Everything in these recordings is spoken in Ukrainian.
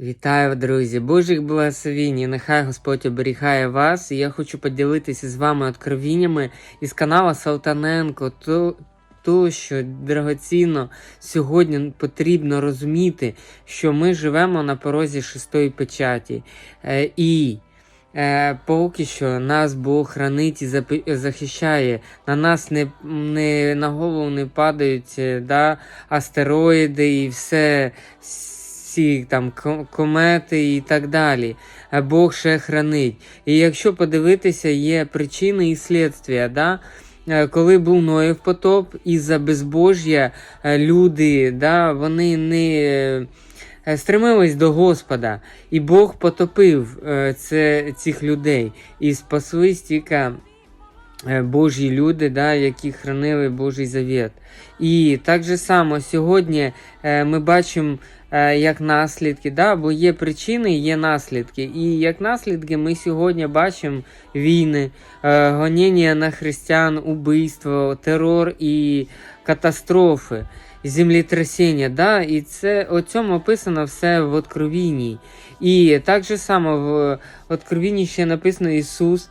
Вітаю, друзі! Божих благословінь, і нехай Господь оберігає вас. І я хочу поділитися з вами откровіннями із каналу Салтаненко. То, то, що драгоцінно сьогодні потрібно розуміти, що ми живемо на порозі шестої печаті. Е, і е, поки що нас Бог хранить і захищає. На нас не, не на голову не падають е, да, астероїди і все. Всі там комети і так далі. Бог ще хранить. І якщо подивитися, є причини і слідствия. Да? Е, Коли був Ноєв потоп, із-за безбожжя е, люди, да, вони не е, стремились до Господа, і Бог потопив це, цих людей. І спаслись тільки Божі люди, да, які хранили Божий завіт. І так же само сьогодні ми бачимо як наслідки, да, бо є причини, є наслідки. І як наслідки ми сьогодні бачимо війни, е, гоніння на християн, убийство, терор і катастрофи, землетрясіння. Да? І це о цьому описано все в Откровінні. І так же само в Откровінні ще написано Ісус.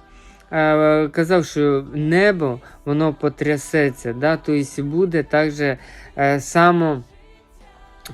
е, Казав, що небо воно потрясеться, да? тобто буде так же е, само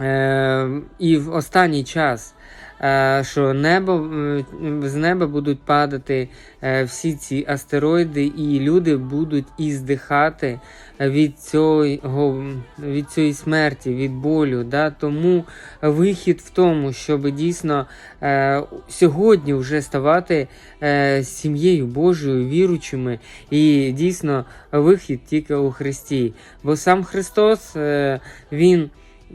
е, і в останній час, е, що небо, е, з неба будуть падати е, всі ці астероїди, і люди будуть і здихати від цього, від цієї смерті, від болю. Да? Тому вихід в тому, щоб дійсно е, сьогодні вже ставати е, сім'єю Божою, віручими, і дійсно вихід тільки у Христі. Бо сам Христос, е, Він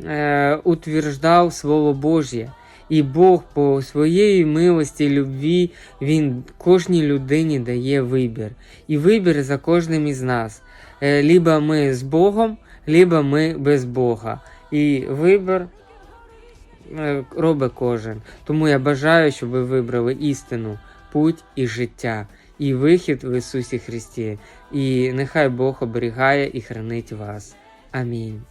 е, утверждав Слово Божє. І Бог по своєї милості, любві, Він кожній людині дає вибір. І вибір за кожним із нас. Е, Либо ми з Богом, либо ми без Бога. І вибір е, робить кожен. Тому я бажаю, щоб ви вибрали істину, путь і життя, і вихід в Ісусі Христі. І нехай Бог оберігає і хранить вас. Амінь.